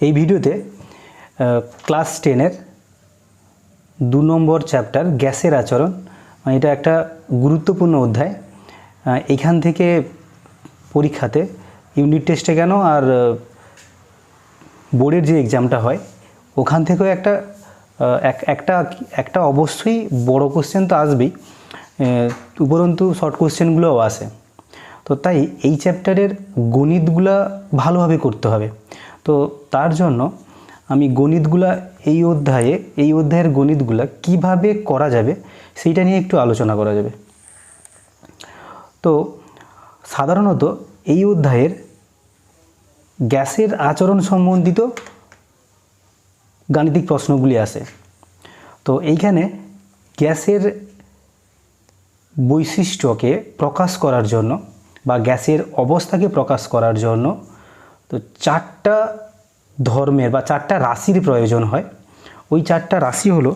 এই ভিডিওতে ক্লাস টেনের দু নম্বর চ্যাপ্টার গ্যাসের আচরণ মানে এটা একটা গুরুত্বপূর্ণ অধ্যায়। এখান থেকে পরীক্ষাতে ইউনিট টেস্টে কেন আর বোর্ডের যে এক্সামটা হয়, ওখান থেকেও একটা এক- একটা একটা অবশ্যই বড় কোশ্চেন তো আসবেই। উপরন্তু শর্ট কোশ্চেনগুলোও আসে। তো তাই এই চ্যাপ্টারের গণিতগুলা ভালোভাবে করতে হবে। তো তার জন্য আমি গণিতগুলা এই অধ্যায়ে, এই অধ্যায়ের গণিতগুলা কীভাবে করা যাবে সেইটা নিয়ে একটু আলোচনা করা যাবে। তো সাধারণত এই অধ্যায়ের গ্যাসের আচরণ সম্বন্ধিত গাণিতিক প্রশ্নগুলি আসে তো এইখানে গ্যাসের বৈশিষ্ট্যকে প্রকাশ করার জন্য বা গ্যাসের অবস্থাকে প্রকাশ করার জন্য তো চারটা ধর্মের বা চারটা রাশির প্রয়োজন হয়। ওই চারটা রাশি হলো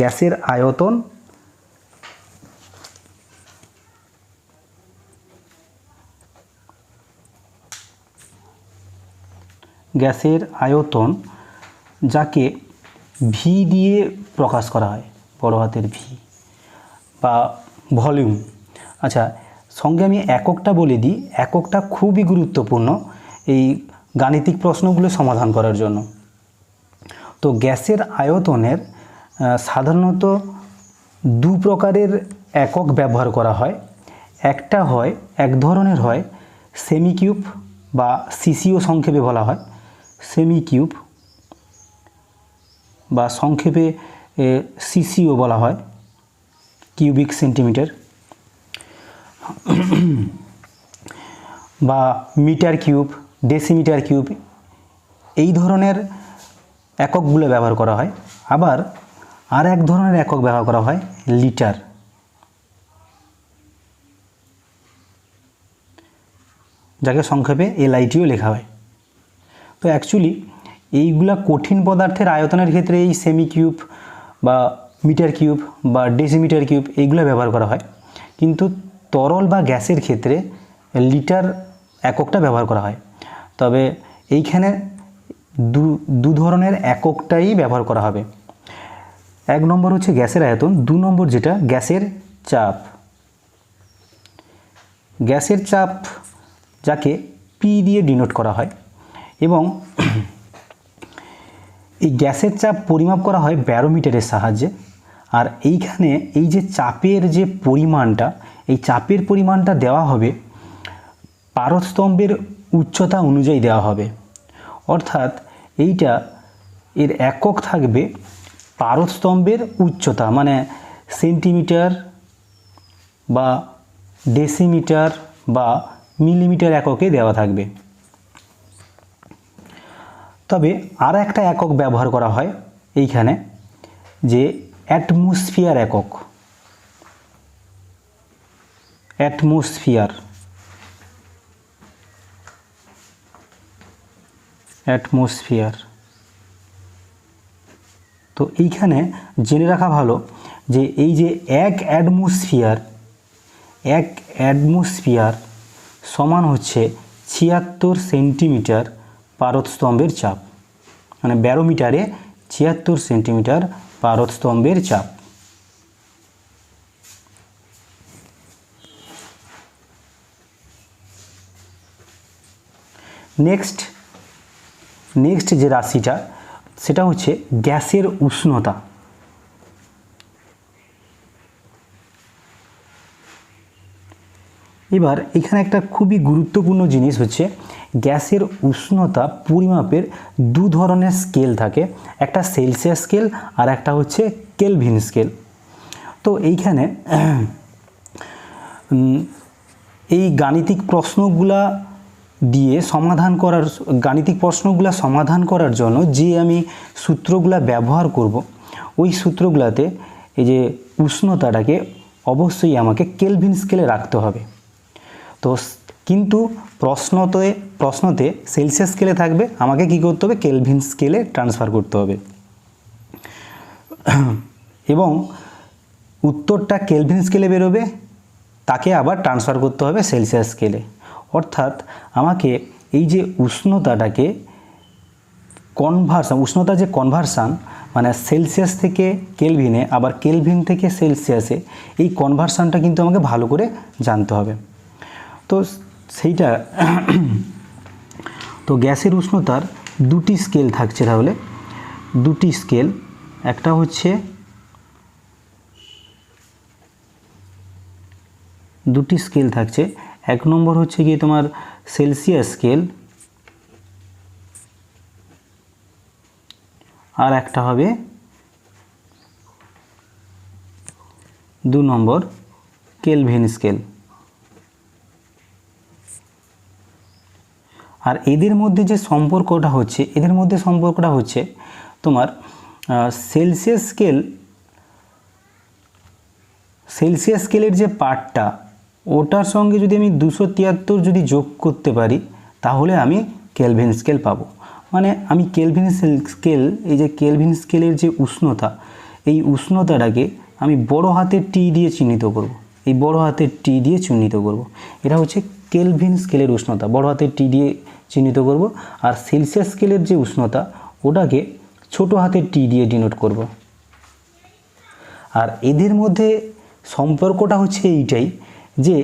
গ্যাসের আয়তন গ্যাসের আয়তন যাকে ভি দিয়ে প্রকাশ করা হয়, বড় হাতের ভি বা ভলিউম। আচ্ছা সঙ্গে আমি এককটা বলে দিই, এককটা খুবই গুরুত্বপূর্ণ এই গাণিতিক প্রশ্নগুলো সমাধান করার জন্য। তো গ্যাসের আয়তনের সাধারণত দু প্রকারের একক ব্যবহার করা হয়। একটা হয়, এক ধরনের হয় সেমি কিউব বা সিসিও সংক্ষেপে বলা হয়। সেমি কিউব বা সংক্ষেপে সিসিও বলা হয়, কিউবিক সেন্টিমিটার। বা মিটার কিউব, ডেসিমিটার কিউব, এই ধরনের এককগুলো ব্যবহার করা হয়। আবার আর এক ধরনের একক ব্যবহার করা হয়, লিটার। যাকে সংক্ষেপে এলআইটিও লেখা হয়। তো অ্যাকচুয়ালি এইগুলা কঠিন পদার্থের আয়তনের ক্ষেত্রে এই সেমি কিউব বা মিটার কিউব বা ডেসিমিটার কিউব এইগুলো ব্যবহার করা হয়। কিন্তু তরল বা গ্যাসের ক্ষেত্রে লিটার এককটা ব্যবহার করা হয়। তবে এইখানে দু দু ধরনের এককটাই ব্যবহার করা হবে। এক নম্বর হচ্ছে গ্যাসের আয়তন, দু নম্বর যেটা গ্যাসের চাপ। গ্যাসের চাপ যাকে পি দিয়ে ডিনোট করা হয় এবং এই গ্যাসের চাপ পরিমাপ করা হয় ব্যারোমিটারের সাহায্যে। আর এইখানে এই যে চাপের যে পরিমাণটা এই চাপের পরিমাণটা দেওয়া হবে, পারস্তম্ভের উচ্চতা অনুযায়ী দেওয়া হবে। অর্থাৎ এইটা এর একক থাকবে পারস্তম্ভের উচ্চতা মানে সেন্টিমিটার বা ডেসিমিটার বা মিলিমিটার এককে দেওয়া থাকবে। তবে আর একটা একক ব্যবহার করা হয় এইখানে, যে অ্যাটমসফিয়ার একক। অ্যাটমসফিয়ার। অ্যাটমসফিয়ার। তো এইখানে জেনে রাখা ভালো যে এই যে এক অ্যাটমসফিয়ার এক অ্যাটমসফিয়ার সমান হচ্ছে ছিয়াত্তর সেন্টিমিটার পারতস্তম্ভের চাপ। মানে ব্যারোমিটারে ছিয়াত্তর সেন্টিমিটার পারতস্তম্ভের চাপ। নেক্সট নেক্সট যে রাশিটা, সেটা হচ্ছে গ্যাসের উষ্ণতা। এবার এখানে একটা খুবই গুরুত্বপূর্ণ জিনিস হচ্ছে, গ্যাসের উষ্ণতা পরিমাপের দু ধরনের স্কেল থাকে, একটা সেলসিয়াস স্কেল আর একটা হচ্ছে কেলভিন স্কেল তো এইখানে এই গাণিতিক প্রশ্নগুলা দিয়ে সমাধান করার গাণিতিক প্রশ্নগুলো সমাধান করার জন্য যে আমি সূত্রগুলা ব্যবহার করব, ওই সূত্রগুলাতে এই যে উষ্ণতাটাকে অবশ্যই আমাকে কেলভিন স্কেলে রাখতে হবে। তো কিন্তু প্রশ্নতে প্রশ্নতে সেলসিয়াস স্কেলে থাকবে, আমাকে কি করতে হবে? কেলভিন স্কেলে ট্রান্সফার করতে হবে। এবং উত্তরটা কেলভিন স্কেলে বেরোবে, তাকে আবার ট্রান্সফার করতে হবে সেলসিয়াস স্কেলে। অর্থাৎ আমাকে এই যে উষ্ণতাটাকে কনভার্সান উষ্ণতা যে কনভার্সান মানে সেলসিয়াস থেকে কেলভিনে আবার কেলভিন থেকে সেলসিয়াসে এই কনভার্সানটা কিন্তু আমাকে ভালো করে জানতে হবে। তো সেইটা, তো গ্যাসের উষ্ণতার দুটি স্কেল থাকছে তাহলে। দুটি স্কেল একটা হচ্ছে দুটি স্কেল থাকছে। এক নম্বর হচ্ছে গিয়ে তোমার সেলসিয়াস স্কেল আর একটা হবে দু নম্বর কেলভিন স্কেল আর এদের মধ্যে যে সম্পর্কটা হচ্ছে, এদের মধ্যে সম্পর্কটা হচ্ছে তোমার সেলসিয়াস স্কেল সেলসিয়াস স্কেলের যে পার্টটা ওটার সঙ্গে যদি আমি দুশো তিয়াত্তর যদি যোগ করতে পারি, তাহলে আমি কেলভিন স্কেল পাবো মানে আমি কেলভিন স্কেল, এই যে কেলভিন স্কেলের যে উষ্ণতা, এই উষ্ণতাটাকে আমি বড় হাতের টি দিয়ে চিহ্নিত করব। এই বড় হাতের টি দিয়ে চিহ্নিত করব। এটা হচ্ছে কেলভিন স্কেলের উষ্ণতা, বড় হাতের টি দিয়ে চিহ্নিত করব আর সেলসিয়াস স্কেলের যে উষ্ণতা, ওটাকে ছোট হাতের টি দিয়ে ডিনোট করব। আর এদের মধ্যে সম্পর্কটা হচ্ছে এইটাই যে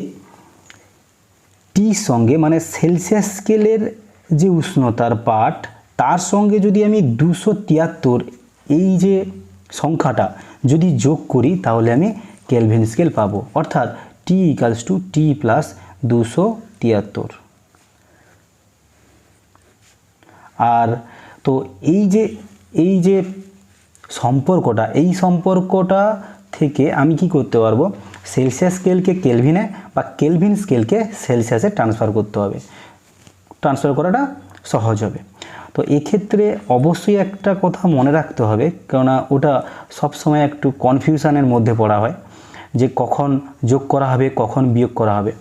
টির সঙ্গে মানে সেলসিয়াস স্কেলের যে উষ্ণতার পাঠ, তার সঙ্গে যদি আমি দুশো তিয়াত্তর এই যে সংখ্যাটা যদি যোগ করি, তাহলে আমি কেলভিন স্কেল পাবো। অর্থাৎ T equals to T plus দুশো তিয়াত্তর। আর তো এই যে এই যে সম্পর্কটা, এই সম্পর্কটা থেকে আমি কি করতে পারব? সেলসিয়াস স্কেলকে কেলভিনে বা কেলভিন স্কেলকে সেলসিয়াসে ট্রান্সফার করতে হবে। ট্রান্সফার করাটা সহজ হবে। তো এক্ষেত্রে অবশ্যই একটা কথা মনে রাখতে হবে, কেননা ওটা সবসময় একটু কনফিউশানের মধ্যে পড়া হয়, যে কখন যোগ করা হবে, কখন বিয়োগ করা হবে।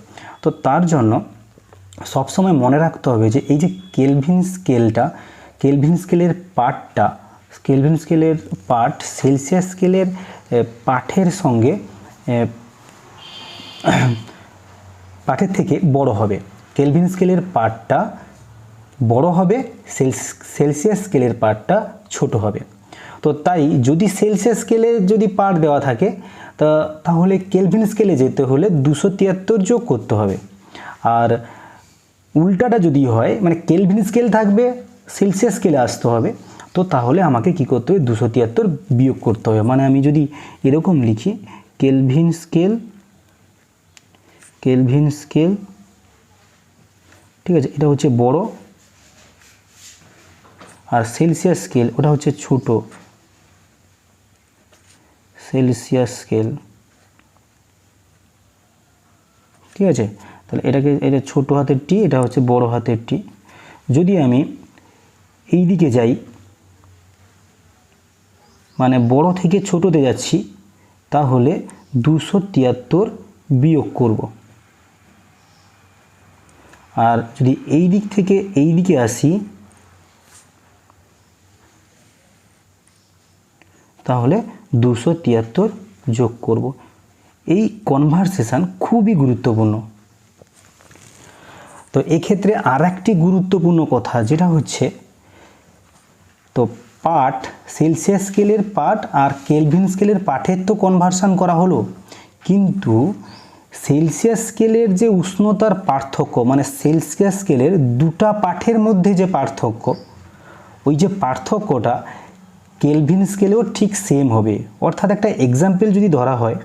তো তার জন্য সবসময় মনে রাখতে হবে যে এই যে কেলভিন স্কেলটা, কেলভিন স্কেলের পার্টটা, কেলভিন স্কেলের পার্ট সেলসিয়াস স্কেলের পাঠের সঙ্গে পাঠের থেকে বড় হবে। কেলভিন স্কেলের পার্টটা বড় হবে সেলসিয়াস স্কেলের পার্টটা ছোট হবে। তো তাই যদি সেলসিয়াস স্কেলে যদি পার্ট দেওয়া থাকে, তা তাহলে কেলভিন স্কেলে যেতে হলে দুশো তিয়াত্তর যোগ করতে হবে। আর উল্টাটা যদি হয় মানে কেলভিন স্কেল থাকবে, সেলসিয়াস স্কেলে আসতে হবে, তো তাহলে আমাকে কি করতে হবে, দুশো তিয়াত্তর বিয়োগ করতে হবে। মানে আমি যদি এরকম লিখি, কেলভিন স্কেল কেলভিন স্কেল ঠিক আছে, এটা হচ্ছে বড়, আর সেলসিয়াস স্কেল ওটা হচ্ছে ছোট। সেলসিয়াস স্কেল ঠিক আছে? তাহলে এটাকে এটা ছোট হাতের টি এটা হচ্ছে বড় হাতের টি যদি আমি এই দিকে যাই মানে বড় থেকে ছোটোতে যাচ্ছি, তাহলে দুশো তিয়াত্তর বিয়োগ করব। আর যদি এই দিক থেকে এই দিকে আসি, তাহলে দুশো তিয়াত্তর যোগ করব। এই কনভারসেশান খুবই গুরুত্বপূর্ণ। তো এক্ষেত্রে আর একটি গুরুত্বপূর্ণ কথা, যেটা হচ্ছে, তো পাঠ, সেলসিয়াস স্কেলের পাঠ আর কেলভিন স্কেলের পাঠের তো কনভার্সান করা হলো। কিন্তু সেলসিয়াস স্কেলের যে উষ্ণতার পার্থক্য মানে সেলসিয়াস স্কেলের দুটা পাঠের মধ্যে যে পার্থক্য, ওই যে পার্থক্যটা কেলভিন স্কেলেও ঠিক সেম হবে। অর্থাৎ একটা এক্সাম্পল যদি ধরা হয়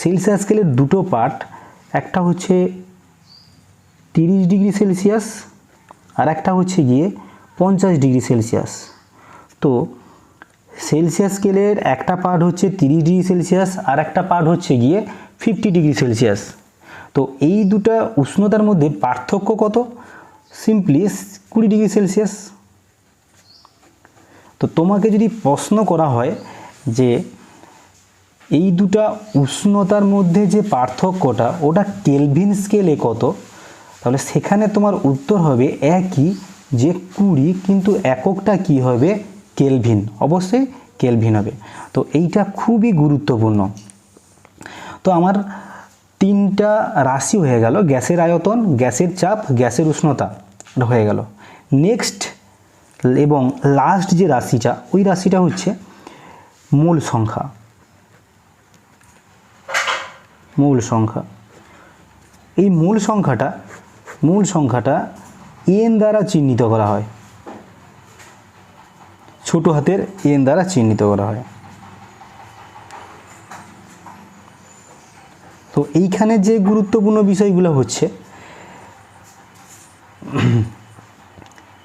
সেলসিয়াস স্কেলের দুটো পার্ট একটা হচ্ছে তিরিশ ডিগ্রি সেলসিয়াস আর একটা হচ্ছে গিয়ে পঞ্চাশ ডিগ্রি সেলসিয়াস। তো সেলসিয়াস স্কেলের একটা পার্ট হচ্ছে তিরিশ ডিগ্রি সেলসিয়াস আর একটা পার্ট হচ্ছে গিয়ে ফিফটি ডিগ্রি সেলসিয়াস। তো এই দুটা উষ্ণতার মধ্যে পার্থক্য কত? সিম্পলি কুড়ি ডিগ্রি সেলসিয়াস। তো তোমাকে যদি প্রশ্ন করা হয় যে এই দুটা উষ্ণতার মধ্যে যে পার্থক্যটা, ওটা কেলভিন স্কেলে কত? তাহলে সেখানে তোমার উত্তর হবে একই যে কুড়ি, কিন্তু এককটা কি হবে? কেলভিন। অবশ্যই কেলভিন হবে। তো এইটা খুবই গুরুত্বপূর্ণ। তো আমার তিনটা রাশি হয়ে গেল, গ্যাসের আয়তন, গ্যাসের চাপ, গ্যাসের উষ্ণতা হয়ে গেল। নেক্সট এবং লাস্ট যে রাশিটা, ওই রাশিটা হচ্ছে মূল সংখ্যা। মূল সংখ্যা। এই মূল সংখ্যাটা মূল সংখ্যাটা এন দ্বারা চিহ্নিত করা হয়। ছোট হাতের এন দ্বারা চিহ্নিত করা হয়। তো এইখানে যে গুরুত্বপূর্ণ বিষয়গুলো হচ্ছে,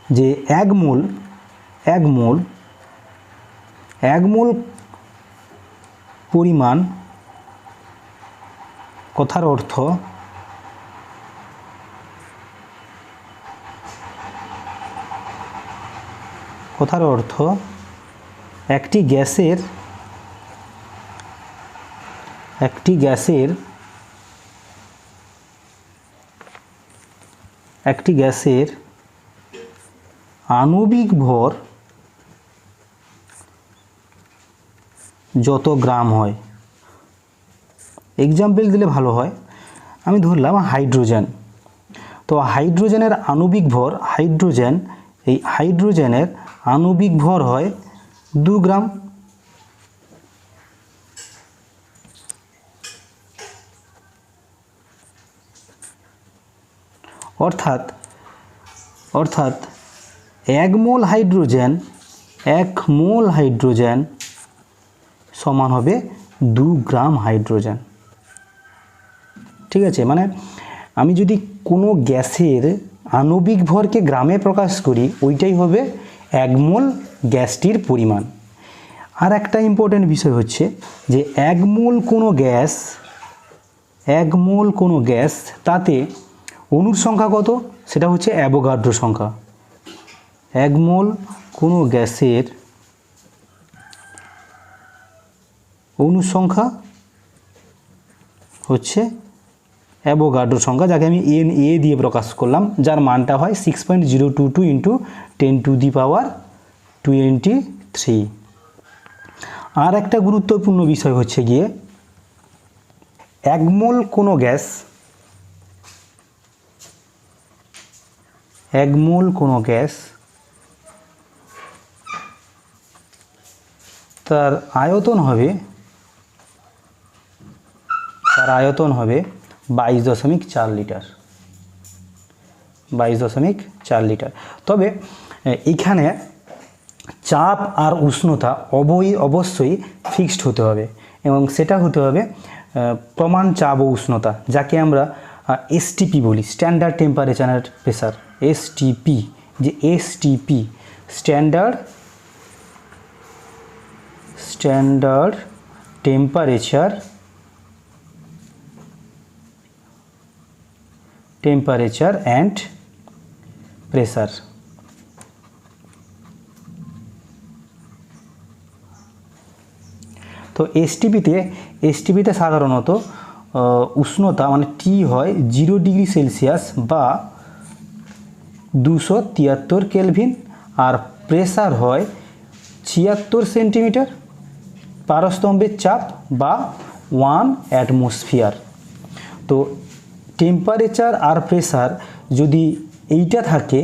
যে এক মূল এক মূল এক মূল পরিমাণ কথার অর্থ কথার অর্থ একটি গ্যাসের একটি গ্যাসের একটি গ্যাসের আণবিক ভর যত গ্রাম হয়। এক্সাম্পল দিলে ভালো হয়। আমি ধরলাম হাইড্রোজেন। তো হাইড্রোজেনের আণবিক ভর, হাইড্রোজেন, এই হাইড্রোজেনের আণবিক ভর হয় দু গ্রাম। অর্থাৎ অর্থাৎ এক মোল হাইড্রোজেন, এক মোল হাইড্রোজেন সমান হবে দু গ্রাম হাইড্রোজেন। ঠিক আছে? মানে আমি যদি কোনো গ্যাসের আণবিক ভরকে গ্রামে প্রকাশ করি, ওইটাই হবে এক মোল গ্যাসটির পরিমাণ। আর একটা ইম্পর্টেন্ট বিষয় হচ্ছে যে এক মোল কোনো গ্যাস, এক মোল কোনো গ্যাস তাতে অণুর সংখ্যা কত? সেটা হচ্ছে অ্যাভোগাড্রো সংখ্যা। এক মোল কোনো গ্যাসের অণুর সংখ্যা হচ্ছে অ্যাভোগাড্রো সংখ্যা, যাকে আমি এন, এ দিয়ে প্রকাশ করলাম, যার মানটা হয় six point zero two two into ten to the power twenty three আর একটা গুরুত্বপূর্ণ বিষয় হচ্ছে গিয়ে, এক মোল কোনো গ্যাস এক মোল কোনো গ্যাস। তার আয়তন হবে তার আয়তন হবে বাইশ দশমিক চার লিটার। বাইশ দশমিক চার লিটার। তবে এ, এইখানে চাপ আর উষ্ণতা অবই অবশ্যই ফিক্সড হতে হবে এবং সেটা হতে হবে প্রমাণ চাপ ও উষ্ণতা যাকে আমরা এসটিপি বলি স্ট্যান্ডার্ড টেম্পারেচার প্রেসার এসটিপি যে STP standard standard temperature temperature and pressure তো এসটিপিতে এসটিপিতে সাধারণত উষ্ণতা মানে টি হয় জিরো ডিগ্রি সেলসিয়াস বা দুশো তিয়াত্তর কেলভিন আর প্রেসার হয় ছিয়াত্তর সেন্টিমিটার পারস্তম্ভের চাপ বা ওয়ান অ্যাটমসফিয়ার তো টেম্পারেচার আর প্রেসার যদি এইটা থাকে,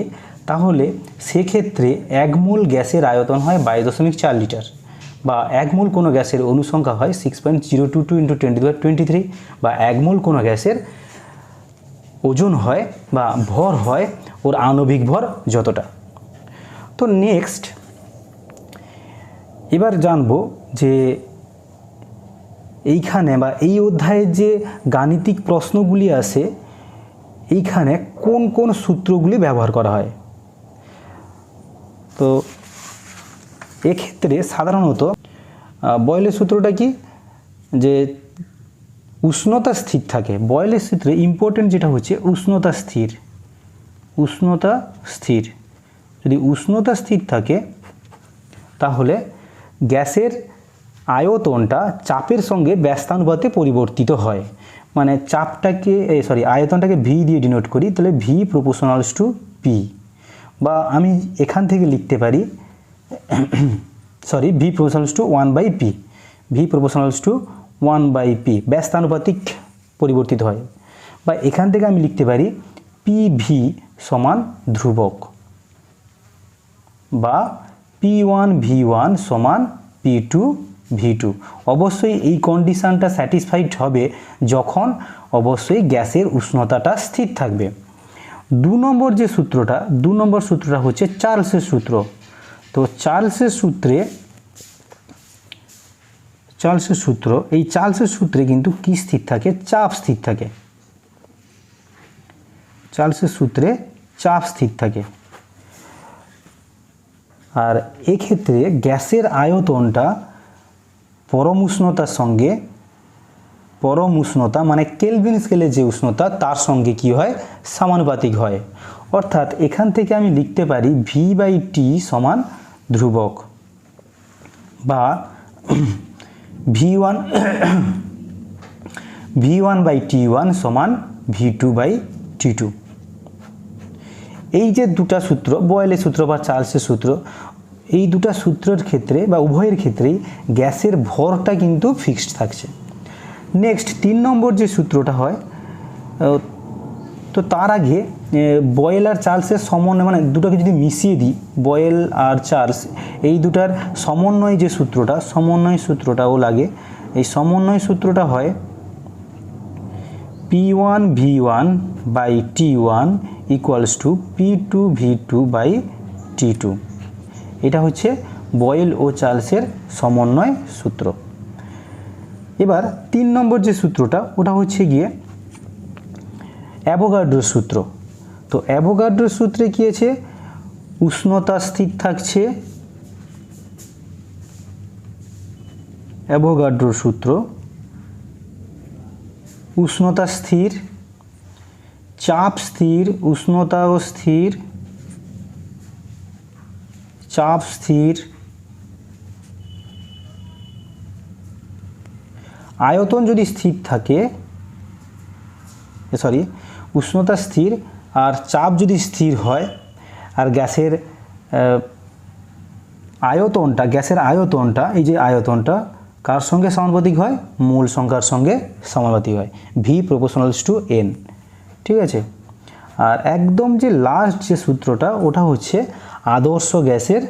তাহলে সেক্ষেত্রে এক মোল গ্যাসের আয়তন হয় বাইশ দশমিক চার লিটার। বা এক মোল কোনো গ্যাসের অনুসংখ্যা হয় six point zero two two into twenty twenty three বা এক মোল কোনো গ্যাসের ওজন হয় বা ভর হয় ওর আণবিক ভর যতটা। তো নেক্সট এবার জানব যে এইখানে বা এই অধ্যায়ের যে গাণিতিক প্রশ্নগুলি আসে এইখানে কোন কোন সূত্রগুলি ব্যবহার করা হয়? তো এক্ষেত্রে সাধারণত বয়লের সূত্রটা কি? যে উষ্ণতা স্থির থাকে। বয়লের সূত্রে ইম্পর্টেন্ট যেটা হচ্ছে উষ্ণতা স্থির। উষ্ণতা স্থির। যদি উষ্ণতা স্থির থাকে, তাহলে গ্যাসের আয়তনটা চাপের সঙ্গে ব্যস্তানুপাতে পরিবর্তিত হয়। মানে চাপটাকে সরি আয়তনটাকে ভি দিয়ে ডিনোট করি, তাহলে ভি প্রপোশনালস টু পি বা আমি এখান থেকে লিখতে পারি sorry V proportionals to one by P V proportionals to one by P ব্যস্তানুপাতিক পরিবর্তিত হয় বা এখান থেকে আমি লিখতে পারি পি ভি সমান ধ্রুবক. বা পি ওয়ান ভি ওয়ান সমান পি টু ভি টু অবশ্যই এই কন্ডিশানটা স্যাটিসফাইড হবে যখন অবশ্যই গ্যাসের উষ্ণতাটা স্থির থাকবে। দু নম্বর যে সূত্রটা, দু নম্বর সূত্রটা হচ্ছে চার্লসের সূত্র। তো চার্লসের সূত্রে, চার্লসের সূত্র, এই চার্লসের সূত্রে কিন্তু কি স্থির থাকে? চাপ স্থির থাকে। চার্লসের সূত্রে চাপ স্থির থাকে। আর এক্ষেত্রে গ্যাসের আয়তনটা পরম উষ্ণতার সঙ্গে, পরম উষ্ণতা মানে কেলভিন স্কেলের যে উষ্ণতা, তার সঙ্গে কি হয়? সমানুপাতিক হয়। অর্থাৎ এখান থেকে আমি লিখতে পারি ভি বাই টি সমান ধ্রুবক বা V one V one by T one সমান V two by T two এই যে দুটা সূত্র, বয়েলের সূত্র বা চার্লসের সূত্র, এই দুটা সূত্রের ক্ষেত্রে বা উভয়ের ক্ষেত্রেই গ্যাসের ভরটা কিন্তু ফিক্সড থাকছে। নেক্সট তিন নম্বর যে সূত্রটা হয় তো তার আগে বয়েল আর চার্লসের সমন্বয় মানে দুটোকে যদি মিশিয়ে দিই, বয়েল আর চার্লস, এই দুটার সমন্বয় যে সূত্রটা, সমন্বয় সূত্রটাও লাগে। এই সমন্বয় সূত্রটা হয় P one V one by T one equals to P two V two by T two. এটা হচ্ছে বয়েল ও চার্লসের সমন্বয় সূত্র। এবার তিন নম্বর যে সূত্রটা, ওটা হচ্ছে গিয়ে অ্যাভোগাড্রোর সূত্র। তো অ্যাভোগাড্রোর সূত্রে কী আছে? উষ্ণতা স্থির থাকছে। অ্যাভোগাড্রোর সূত্র। উষ্ণতা স্থির। চাপ স্থির, উষ্ণতাও স্থির। চাপ স্থির। আয়তন যদি স্থির থাকে সরি উষ্ণতা স্থির আর চাপ যদি স্থির হয়, আর গ্যাসের আয়তনটা গ্যাসের আয়তনটা, এই যে আয়তনটা কার সঙ্গে সমানুপাতিক হয়? মূল সংখ্যার সঙ্গে সমানুপাতিক হয়। ভি প্রপোশনালস টু এন ঠিক আছে? আর একদম যে লাস্ট যে সূত্রটা, ওটা হচ্ছে আদর্শ গ্যাসের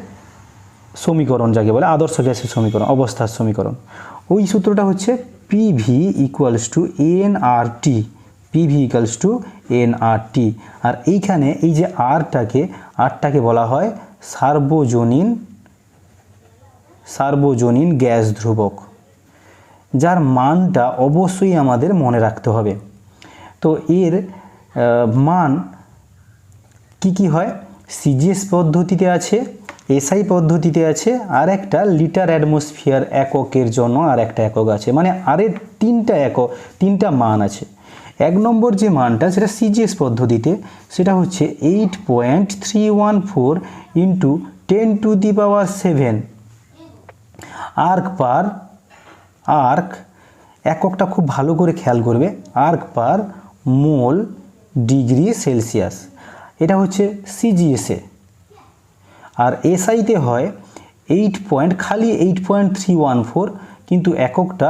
সমীকরণ, যাকে বলে আদর্শ গ্যাসের সমীকরণ, অবস্থার সমীকরণ। ওই সূত্রটা হচ্ছে PV equals to N R T PV equals to N R T আর এইখানে এই যে আরটাকে আরটাকে বলা হয় সার্বজনীন সার্বজনীন গ্যাস ধ্রুবক। যার মানটা অবশ্যই আমাদের মনে রাখতে হবে। তো এর মান কি কি হয়? সিজিএস পদ্ধতিতে আছে এসআই পদ্ধতিতে আছে, আর একটা লিটার অ্যাটমসফিয়ার এককের জন্য আর একটা একক আছে। মানে আরের তিনটা একক, তিনটা মান আছে। এক নম্বর যে মানটা, সেটা সিজিএস পদ্ধতিতে, সেটা হচ্ছে eight point three one four into ten to the power seven erg per erg এককটা খুব ভালো করে খেয়াল করবে erg per mole degree Celsius এটা হচ্ছে সিজিএসে আর এসআইতে হয় এইট পয়েন্ট খালি eight point three one four কিন্তু এককটা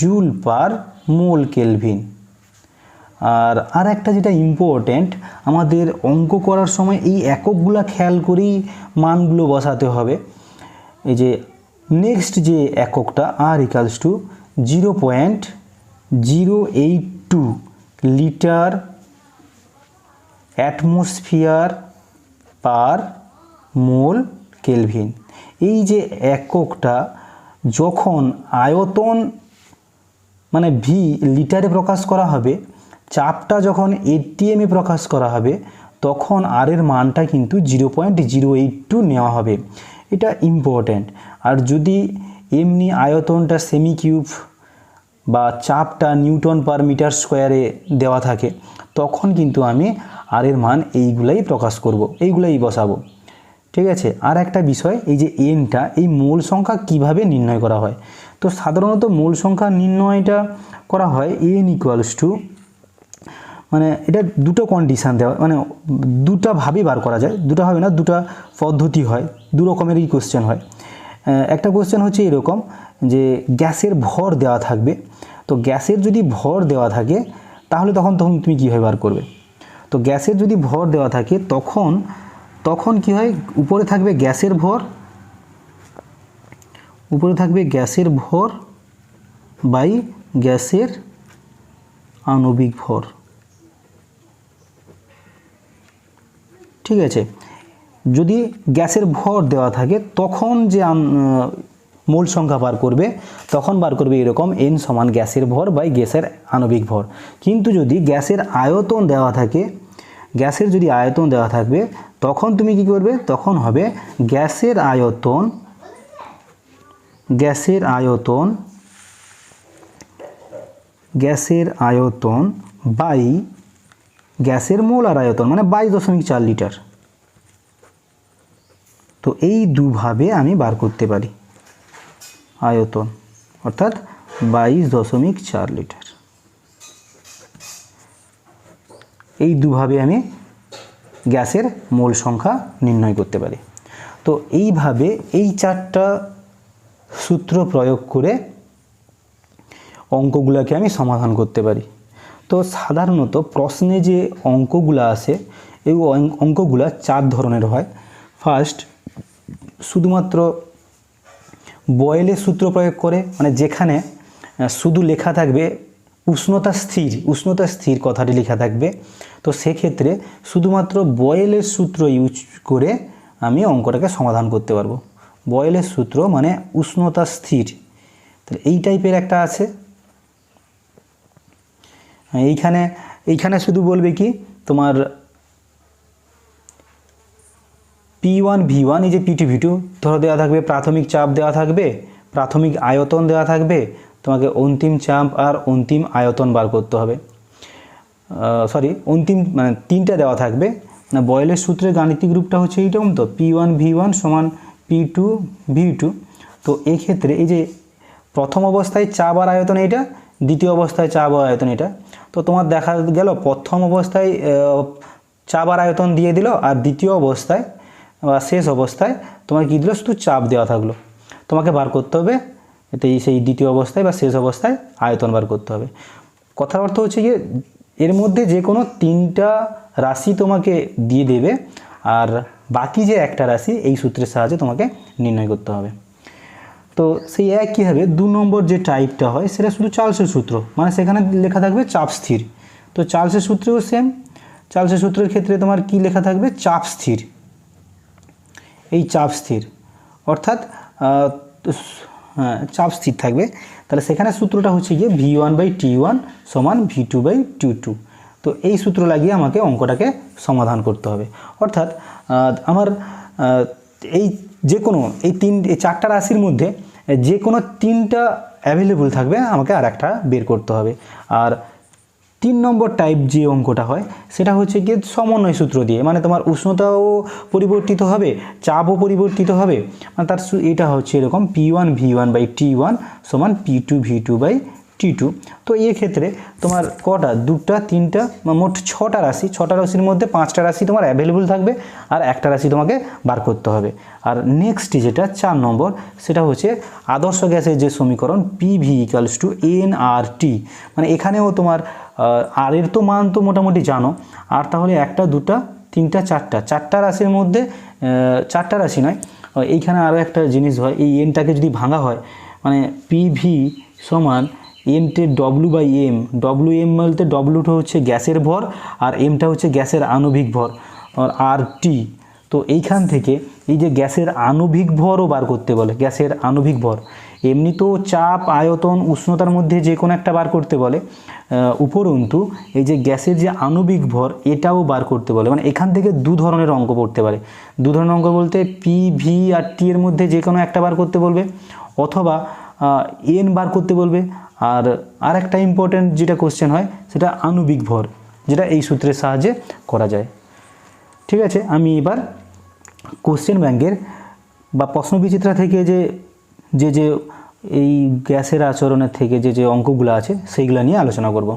জুল পার মোল কেলভিন আর আর একটা যেটা ইম্পর্ট্যান্ট আমাদের অঙ্ক করার সময় এই এককগুলো খেয়াল করেই মানগুলো বসাতে হবে। এই যে নেক্সট যে এককটা আর equals to zero point zero eight two litre atmosphere per mole kelvin এই যে এককটা যখন আয়তন মানে ভি লিটারে প্রকাশ করা হবে চাপটা যখন এটিএমে প্রকাশ করা হবে, তখন আর এর মানটা কিন্তু zero point zero eight two নেওয়া হবে। এটা ইম্পর্ট্যান্ট আর যদি এমনি আয়তনটা সেমি কিউব বা চাপটা নিউটন পার মিটার স্কোয়ারে দেওয়া থাকে, তখন কিন্তু আমি আর এর মান এইগুলাই প্রকাশ করব, এইগুলাই বসাবো। ঠিক আছে? আর একটা বিষয়, এই যে এনটা এই মূল সংখ্যা কীভাবে নির্ণয় করা হয়? তো সাধারণত মূল সংখ্যা নির্ণয়টা করা হয় এন ইকুয়ালস টু মানে এটা দুটো কন্ডিশান দেওয়া মানে দুটা ভাবে বার করা যায়। দুটো হবে না, দুটা পদ্ধতি হয়, দু রকমেরই কোশ্চেন হয়। একটা কোশ্চেন হচ্ছে এরকম যে গ্যাসের ভর দেওয়া থাকবে। তো গ্যাসের যদি ভর দেওয়া থাকে, তাহলে তখন তখন তুমি কীভাবে বার করবে? তো গ্যাসের যদি ভর দেওয়া থাকে, তখন তখন কি হয়? উপরে থাকবে গ্যাসের ভর, উপরে থাকবে গ্যাসের ভর বাই গ্যাসের আণবিক ভর। ঠিক আছে। যদি গ্যাসের ভর দেওয়া থাকে, তখন যে মূল সংখ্যা বার করবে, তখন বার করবে এরকম এন সমান গ্যাসের ভর বাই গ্যাসের আণবিক ভর। কিন্তু যদি গ্যাসের আয়তন দেওয়া থাকে, গ্যাসের যদি আয়তন দেওয়া থাকবে, তখন তুমি কি করবে? তখন হবে গ্যাসের আয়তন গ্যাসের আয়তন গ্যাসের আয়তন বাই গ্যাসের মোল আর আয়তন মানে বাইশ দশমিক চার লিটার। তো এই দুভাবে আমি বার করতে পারি আয়তন, অর্থাৎ বাইশ দশমিক চার লিটার। এই দুভাবে আমি গ্যাসের মোল সংখ্যা নির্ণয় করতে পারি। তো এইভাবে এই চারটা সূত্র প্রয়োগ করে অঙ্কগুলোকে আমি সমাধান করতে পারি। তো সাধারণত প্রশ্নে যে অঙ্কগুলো আসে এই অঙ্ক- অঙ্কগুলো চার ধরনের হয়। ফার্স্ট শুধুমাত্র বয়েলের সূত্র প্রয়োগ করে মানে যেখানে শুধু লেখা থাকবে, উষ্ণতা স্থির উষ্ণতা স্থির কথাটি লেখা থাকবে। তো সেক্ষেত্রে শুধুমাত্র বয়েলের সূত্র ইউজ করে আমি অঙ্কটাকে সমাধান করতে পারব। বয়েলের সূত্র মানে উষ্ণতা স্থির। তাহলে এই টাইপের একটা আছে। এইখানে এইখানে শুধু বলবে কি, তোমার পি ওয়ান ভি ওয়ান এই যে পি টু ভি টু ধরো দেওয়া থাকবে, প্রাথমিক চাপ দেওয়া থাকবে, প্রাথমিক আয়তন দেওয়া থাকবে, তোমাকে অন্তিম চাপ আর অন্তিম আয়তন বার করতে হবে। সরি অন্তিম মানে তিনটা দেওয়া থাকবে। না, বয়েলের সূত্রের গাণিতিক রূপটা হচ্ছে এইরকম তো পি ওয়ান ভি ওয়ান সমান পি টু ভি টু তো এক্ষেত্রে এই যে প্রথম অবস্থায় চাপ আর আয়তন এইটা, দ্বিতীয় অবস্থায় চাপ আর আয়তন এটা তো তোমার দেখা গেল, প্রথম অবস্থায় চাপ আর আয়তন দিয়ে দিল আর দ্বিতীয় অবস্থায় বা শেষ অবস্থায় তোমার কী দিল? শুধু চাপ দেওয়া থাকল। তোমাকে বার করতে হবে, এতে সেই দ্বিতীয় অবস্থায় বা শেষ অবস্থায় আয়তন বার করতে হবে। কথার অর্থ হচ্ছে গিয়ে, এর মধ্যে যে কোনো তিনটা রাশি তোমাকে দিয়ে দেবে আর বাকি যে একটা রাশি, এই সূত্রের সাহায্যে তোমাকে নির্ণয় করতে হবে। তো সেই একইভাবে দু নম্বর যে টাইপটা হয় সেটা শুধু চার্লসের সূত্র। মানে সেখানে লেখা থাকবে চাপ স্থির। তো চার্লসের সূত্রেও সেম চার্লসের সূত্রের ক্ষেত্রে তোমার কি লেখা থাকবে? চাপ স্থির। এই চাপ স্থির। অর্থাৎ হ্যাঁ, চাপ স্থির থাকবে। তাহলে সেখানে সূত্রটা হচ্ছে গিয়ে V one by T one সমান V two by T two তো এই সূত্র লাগিয়ে আমাকে অঙ্কটাকে সমাধান করতে হবে। অর্থাৎ আমার এই যে কোনো এই তিন চারটা রাশির মধ্যে যে কোনো তিনটা অ্যাভেলেবল থাকবে, আমাকে আর একটা বের করতে হবে। আর তিন নম্বর টাইপ যে অঙ্কটা হয়, সেটা হচ্ছে গিয়ে সমন্বয় সূত্র দিয়ে মানে তোমার উষ্ণতাও পরিবর্তিত হবে, চাপও পরিবর্তিত হবে। মানে তার এটা হচ্ছে এরকম P one V one by T one সমান P two V two by T two তো এক্ষেত্রে তোমার কটা? দুটা, তিনটা মোট ছটা রাশি। ছটা রাশির মধ্যে পাঁচটা রাশি তোমার অ্যাভেলেবল থাকবে আর একটা রাশি তোমাকে বার করতে হবে। আর নেক্সট যেটা, চার নম্বর, সেটা হচ্ছে আদর্শ গ্যাসের যে সমীকরণ P V equals to N R T মানে এখানেও তোমার আর এর তো মান তো মোটামুটি জানো। আর তাহলে একটা, দুটা, তিনটা, চারটা। চারটা রাশির মধ্যে চারটা রাশি নয় এইখানে আরও একটা জিনিস হয়। এই এনটাকে যদি ভাঙা হয় মানে পি ভি সমান এমটে W by M W M বলতে ডব্লুটা হচ্ছে গ্যাসের ভর আর এমটা হচ্ছে গ্যাসের আণবিক ভর, আর টি তো এইখান থেকে এই যে গ্যাসের আণবিক ভরও বার করতে বলে, গ্যাসের আণবিক ভর। এমনি তো চাপ, আয়তন, উষ্ণতার মধ্যে যে কোনো একটা বার করতে বলে। উপরন্তু এই যে গ্যাসের যে আণবিক ভর, এটাও বার করতে বলে। মানে এখান থেকে দু ধরনের অঙ্ক পড়তে পারে। দু ধরনের অঙ্ক বলতে পি ভি আর টি এর মধ্যে যে কোনো একটা বার করতে বলবে, অথবা এন বার করতে বলবে। আর আর একটা ইম্পর্ট্যান্ট যেটা কোশ্চেন হয়, সেটা আণবিক ভর, যেটা এই সূত্রের সাহায্যে করা যায়। ঠিক আছে, আমি এবার কোশ্চেন ব্যাংকের বা প্রশ্নবিচিত্রা থেকে যে যে যে এই গ্যাসের আচরণের থেকে যে যে অঙ্কগুলো আছে, সেইগুলো নিয়ে আলোচনা করব।